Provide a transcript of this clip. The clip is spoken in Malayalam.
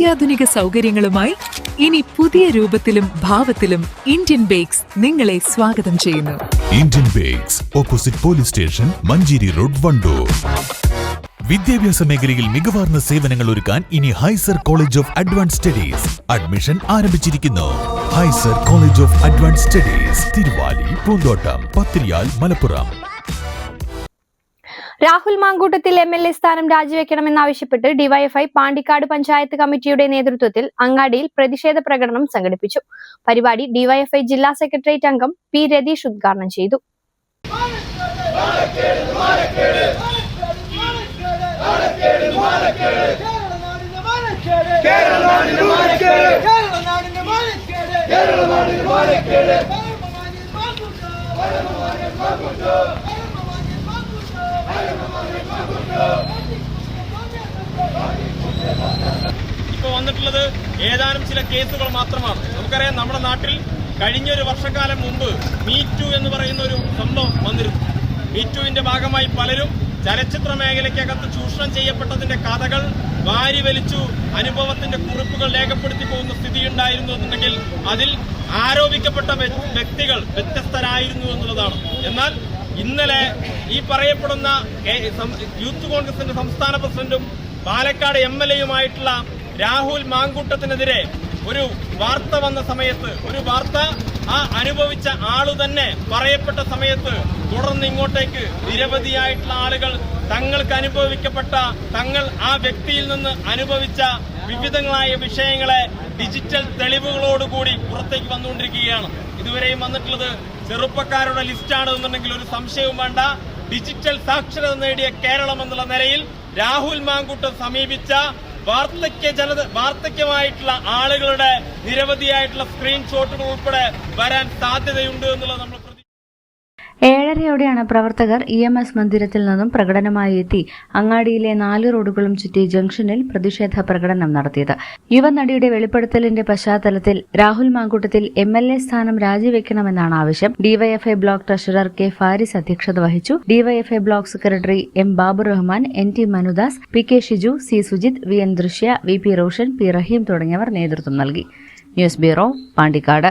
അത്യാധുനിക സൗകര്യങ്ങളുമായി ഇനി പുതിയ രൂപത്തിലും ഭാവത്തിലും ഇന്ത്യൻ ബേക്സ് നിങ്ങളെ സ്വാഗതം ചെയ്യുന്നു. Indian bakes opposite police station Manjeri road Wandoor. വിദ്യാഭ്യാസ മേഖലയിൽ മികവാർന്ന സേവനങ്ങൾ ഒരുക്കാൻ ഇനി ഹൈസർ college of advance studies admission ആരംഭിച്ചിരിക്കുന്നു. ഹൈസർ college of advance studies Thiruvali പൂന്തോട്ടം Pathiriyal Malappuram. Rahul Mankoottathil M L A സ്ഥാനം രാജിവെക്കണമെന്നാവശ്യപ്പെട്ട് ഡിവൈഎഫ്ഐ പാണ്ടിക്കാട് പഞ്ചായത്ത് കമ്മിറ്റിയുടെ നേതൃത്വത്തിൽ അങ്ങാടിയിൽ പ്രതിഷേധ പ്രകടനം സംഘടിപ്പിച്ചു. പരിപാടി ഡിവൈഎഫ്ഐ ജില്ലാ സെക്രട്ടേറിയറ്റ് അംഗം പി രതീഷ് ഉദ്ഘാടനം ചെയ്തു. ഏതാനും ചില കേസുകൾ മാത്രമാണ്. നമുക്കറിയാം നമ്മുടെ നാട്ടിൽ കഴിഞ്ഞൊരു വർഷക്കാലം മുമ്പ് മീറ്റു എന്ന് പറയുന്ന ഒരു സംഭവം വന്നിരുന്നു. മീറ്റുവിന്റെ ഭാഗമായി പലരും ചലച്ചിത്ര മേഖലയ്ക്കകത്ത് ചൂഷണം ചെയ്യപ്പെട്ടതിന്റെ കഥകൾ വാരി വലിച്ചു അനുഭവത്തിന്റെ കുറിപ്പുകൾ രേഖപ്പെടുത്തി പോകുന്ന സ്ഥിതി ഉണ്ടായിരുന്നു എന്നുണ്ടെങ്കിൽ അതിൽ ആരോപിക്കപ്പെട്ട വ്യ- വ്യക്തികൾ വ്യത്യസ്തരായിരുന്നു എന്നുള്ളതാണ്. എന്നാൽ ഇന്നലെ ഈ പറയപ്പെടുന്ന യൂത്ത് കോൺഗ്രസിന്റെ സംസ്ഥാന പ്രസിഡന്റും പാലക്കാട് എം എൽ എയുമായിട്ടുള്ള രാഹുൽ മാങ്കൂട്ടത്തിനെതിരെ ഒരു വാർത്ത വന്ന സമയത്ത് ഒരു വാർത്ത ആ അനുഭവിച്ച ആളു തന്നെ പറയപ്പെട്ട സമയത്ത് തുടർന്ന് ഇങ്ങോട്ടേക്ക് നിരവധിയായിട്ടുള്ള ആളുകൾ തങ്ങൾക്ക് അനുഭവിക്കപ്പെട്ട തങ്ങൾ ആ വ്യക്തിയിൽ നിന്ന് അനുഭവിച്ച വിവിധങ്ങളായ വിഷയങ്ങളെ ഡിജിറ്റൽ തെളിവുകളോടുകൂടി പുറത്തേക്ക് വന്നുകൊണ്ടിരിക്കുകയാണ്. ഇതുവരെയും വന്നിട്ടുള്ളത് ചെറുപ്പക്കാരുടെ ലിസ്റ്റാണ് എന്നുണ്ടെങ്കിൽ ഒരു സംശയവും വേണ്ട. ഡിജിറ്റൽ സാക്ഷരത നേടിയ കേരളം എന്നുള്ള നിലയിൽ രാഹുൽ മാങ്കൂട്ടം സമീപിച്ച വാർദ്ധക്യ ജനത വാർദ്ധക്യമായിട്ടുള്ള ആളുകളുടെ നിരവധിയായിട്ടുള്ള സ്ക്രീൻഷോട്ടുകൾ ഉൾപ്പെടെ വരാൻ സാധ്യതയുണ്ട് എന്നുള്ളത് നമ്മൾ ഏഴരയോടെയാണ് പ്രവർത്തകർ ഇ എം എസ് മന്ദിരത്തിൽ നിന്നും പ്രകടനമായി എത്തി. അങ്ങാടിയിലെ നാല് റോഡുകളും ചുറ്റി ജംഗ്ഷനിൽ പ്രതിഷേധ പ്രകടനം നടത്തിയത്. യുവനടിയുടെ വെളിപ്പെടുത്തലിന്റെ പശ്ചാത്തലത്തിൽ Rahul Mamkootathil M L A സ്ഥാനം രാജിവെക്കണമെന്നാണ് ആവശ്യം. DYFI block treasurer K Faris അധ്യക്ഷത വഹിച്ചു. DYFI block secretary M Babu Rahman N T Manudas P K Shiju C Sujith V N Drishya V P Roshan P Rahim തുടങ്ങിയവർ നേതൃത്വം നൽകി. News bureau Pandikkad.